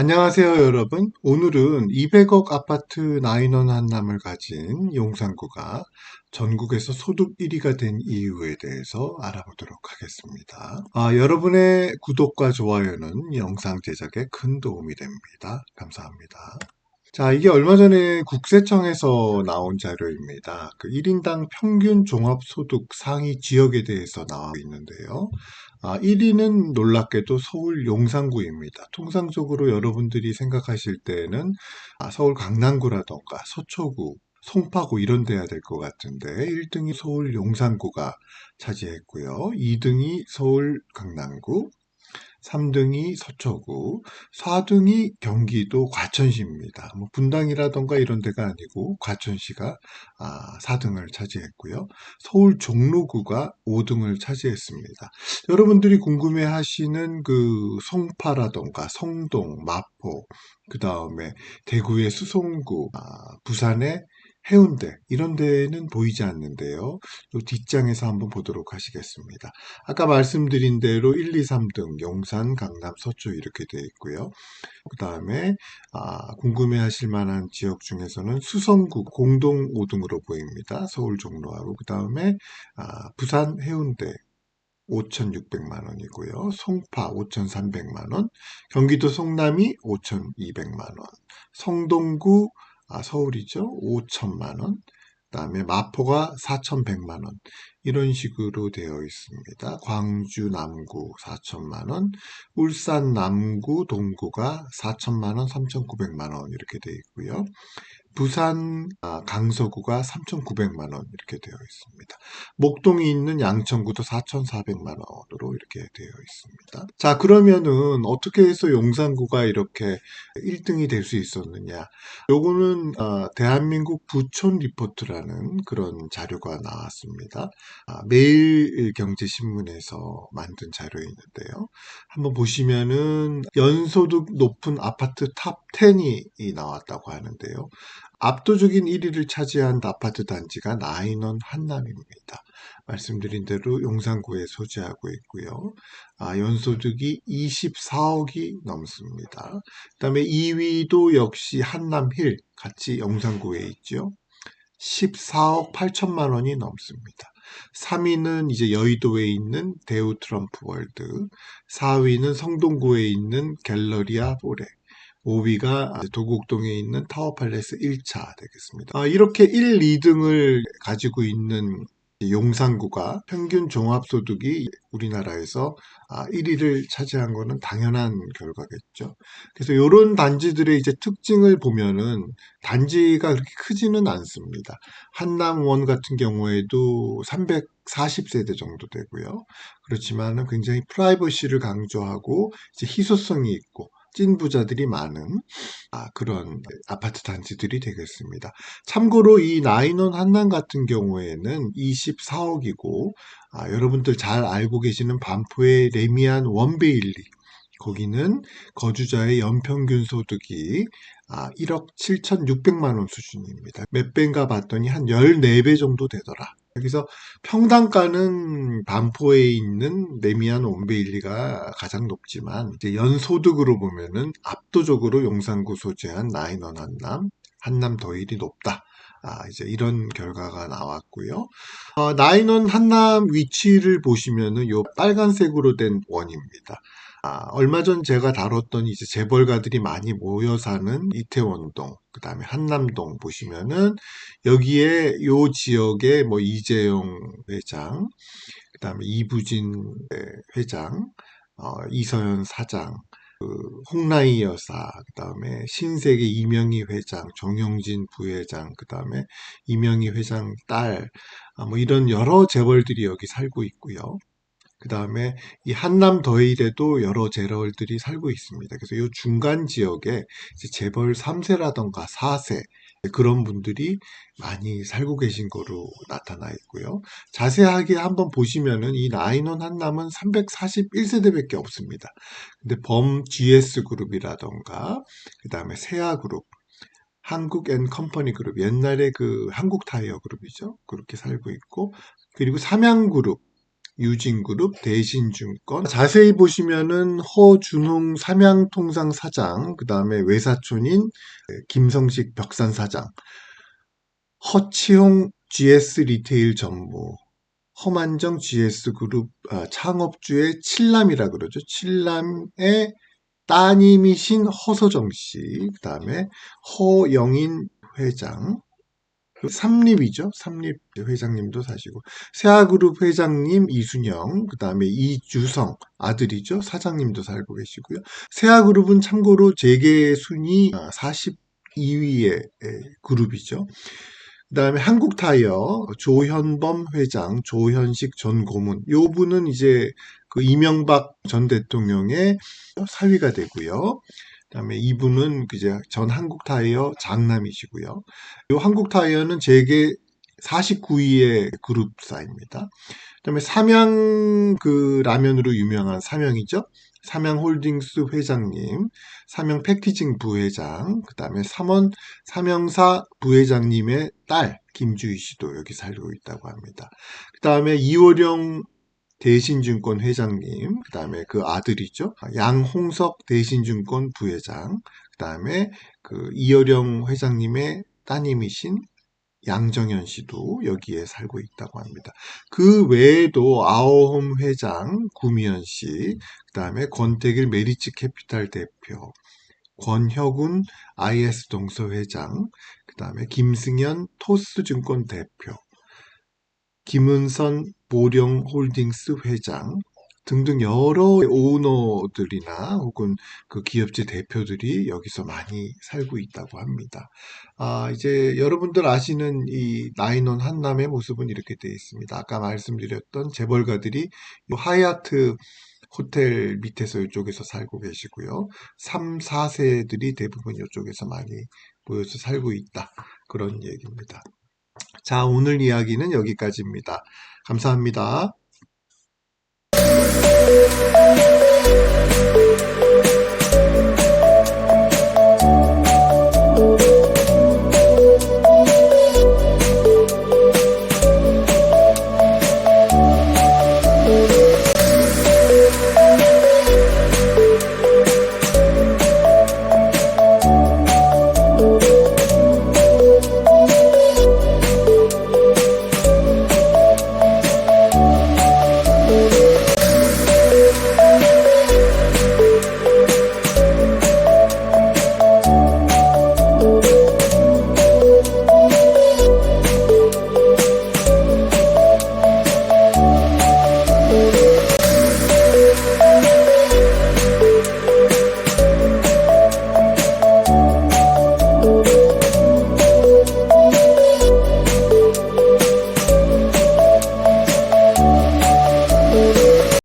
안녕하세요, 여러분. 오늘은 200억 아파트 나인원 한남을 가진 용산구가 전국에서 소득 1위가 된 이유에 대해서 알아보도록 하겠습니다. 아, 여러분의 구독과 좋아요는 영상 제작에 큰 도움이 됩니다. 감사합니다. 자, 이게 얼마 전에 국세청에서 나온 자료입니다. 그 1인당 평균 종합소득 상위 지역에 대해서 나와 있는데요. 아, 1위는 놀랍게도 서울 용산구입니다. 통상적으로 여러분들이 생각하실 때는 아, 서울 강남구라던가 서초구, 송파구 이런 데야 될 것 같은데 1등이 서울 용산구가 차지했고요. 2등이 서울 강남구, 3등이 서초구, 4등이 경기도 과천시입니다. 뭐 분당이라던가 이런 데가 아니고 과천시가 아, 4등을 차지했고요. 서울 종로구가 5등을 차지했습니다. 여러분들이 궁금해 하시는 그 송파라던가 성동, 마포, 그 다음에 대구의 수송구, 아, 부산의 해운대 이런 데는 보이지 않는데요. 이 뒷장에서 한번 보도록 하시겠습니다. 아까 말씀드린 대로 1, 2, 3등 용산, 강남, 서초 이렇게 되어 있고요. 그 다음에 아, 궁금해 하실 만한 지역 중에서는 수성구 공동 5등으로 보입니다. 서울 종로하고 그 다음에 아, 부산 해운대 5,600만 원이고요. 송파 5,300만 원, 경기도 성남이 5,200만 원, 성동구 아, 서울이죠. 5천만 원. 그다음에 마포가 4,100만 원. 이런 식으로 되어 있습니다. 광주 남구 4천만 원, 울산 남구 동구가 4천만 원, 3,900만 원 이렇게 되어 있고요. 부산 아, 강서구가 3,900만 원 이렇게 되어 있습니다. 목동이 있는 양천구도 4,400만 원으로 이렇게 되어 있습니다. 자 그러면은 어떻게 해서 용산구가 이렇게 1등이 될 수 있었느냐? 요거는 어, 대한민국 부촌 리포트라는 그런 자료가 나왔습니다. 아, 매일 경제신문에서 만든 자료인데요. 한번 보시면은 연소득 높은 아파트 탑 10이 나왔다고 하는데요. 압도적인 1위를 차지한 아파트 단지가 나인원 한남입니다. 말씀드린 대로 용산구에 소재하고 있고요. 아, 연소득이 24억이 넘습니다. 그 다음에 2위도 역시 한남힐 같이 용산구에 있죠. 14억 8천만 원이 넘습니다. 3위는 이제 여의도에 있는 대우 트럼프 월드, 4위는 성동구에 있는 갤러리아 보레, 5위가 도곡동에 있는 타워팰레스 1차 되겠습니다. 아, 이렇게 1, 2등을 가지고 있는 용산구가 평균 종합소득이 우리나라에서 1위를 아, 차지한 것은 당연한 결과겠죠. 그래서 이런 단지들의 이제 특징을 보면은 단지가 그렇게 크지는 않습니다. 한남원 같은 경우에도 340세대 정도 되고요. 그렇지만은 굉장히 프라이버시를 강조하고 이제 희소성이 있고 찐 부자들이 많은 아, 그런 아파트 단지들이 되겠습니다. 참고로 이 나인원 한남 같은 경우에는 24억이고 아, 여러분들 잘 알고 계시는 반포의 레미안 원베일리 거기는 거주자의 연평균 소득이 아, 1억 7,600만 원 수준입니다. 몇 배인가 봤더니 한 14배 정도 되더라. 여기서 평당가는 반포에 있는 레미안 온베일리가 가장 높지만 연소득으로 보면은 압도적으로 용산구 소재한 나인원 한남, 한남 더일이 높다. 아, 이제 이런 결과가 나왔고요. 어, 나인원 한남 위치를 보시면은 요 빨간색으로 된 원입니다. 아, 얼마 전 제가 다뤘던 이제 재벌가들이 많이 모여 사는 이태원동, 그 다음에 한남동 보시면은 여기에 요 지역에 뭐 이재용 회장, 그 다음에 이부진 회장, 어, 이서연 사장, 그 홍라이 여사, 그 다음에 신세계 이명희 회장, 정영진 부회장, 그 다음에 이명희 회장 딸, 아, 뭐 이런 여러 재벌들이 여기 살고 있고요. 그 다음에 이 한남 더일에도 여러 재벌들이 살고 있습니다. 그래서 이 중간 지역에 재벌 3세라던가 4세 그런 분들이 많이 살고 계신 거로 나타나 있고요. 자세하게 한번 보시면은 이 나인원 한남은 341세대밖에 없습니다. 근데 범 GS 그룹이라던가 그 다음에 세아 그룹 한국 앤 컴퍼니 그룹 옛날에 그 한국 타이어 그룹이죠. 그렇게 살고 있고 그리고 삼양 그룹 유진그룹, 대신증권. 자세히 보시면은 허준홍 삼양통상 사장, 그 다음에 외사촌인 김성식 벽산 사장, 허치홍 GS 리테일 전무, 허만정 GS그룹 아, 창업주의 칠남이라 그러죠. 칠남의 따님이신 허서정 씨, 그 다음에 허영인 회장, 삼립이죠. 삼립 회장님도 사시고 세아그룹 회장님 이순영, 그 다음에 이주성 아들이죠. 사장님도 살고 계시고요. 세아그룹은 참고로 재계 순위 42위의 그룹이죠. 그 다음에 한국타이어 조현범 회장, 조현식 전 고문. 요 분은 이제 그 이명박 전 대통령의 사위가 되고요. 그다음에 이분은 이제 전 한국타이어 장남이시고요. 요 한국타이어는 재계 49위의 그룹사입니다. 그다음에 삼양 그 라면으로 유명한 삼양이죠. 삼양홀딩스 회장님, 삼양 패키징 부회장, 그다음에 삼원 삼영사 부회장님의 딸 김주희 씨도 여기 살고 있다고 합니다. 그다음에 이호령 대신증권 회장님, 그 다음에 그 아들이죠. 양홍석 대신증권 부회장, 그 다음에 그 이여령 회장님의 따님이신 양정현 씨도 여기에 살고 있다고 합니다. 그 외에도 아오홈 회장 구미연 씨, 그 다음에 권태길 메리츠 캐피탈 대표, 권혁운 IS 동서 회장, 그 다음에 김승현 토스 증권 대표, 김은선 보령홀딩스 회장 등등 여러 오너들이나 혹은 그 기업체 대표들이 여기서 많이 살고 있다고 합니다. 아, 이제 여러분들 아시는 이 나인원 한남의 모습은 이렇게 되어 있습니다. 아까 말씀드렸던 재벌가들이 하얏트 호텔 밑에서 이쪽에서 살고 계시고요. 3, 4세들이 대부분 이쪽에서 많이 모여서 살고 있다. 그런 얘기입니다. 자, 오늘 이야기는 여기까지입니다. 감사합니다.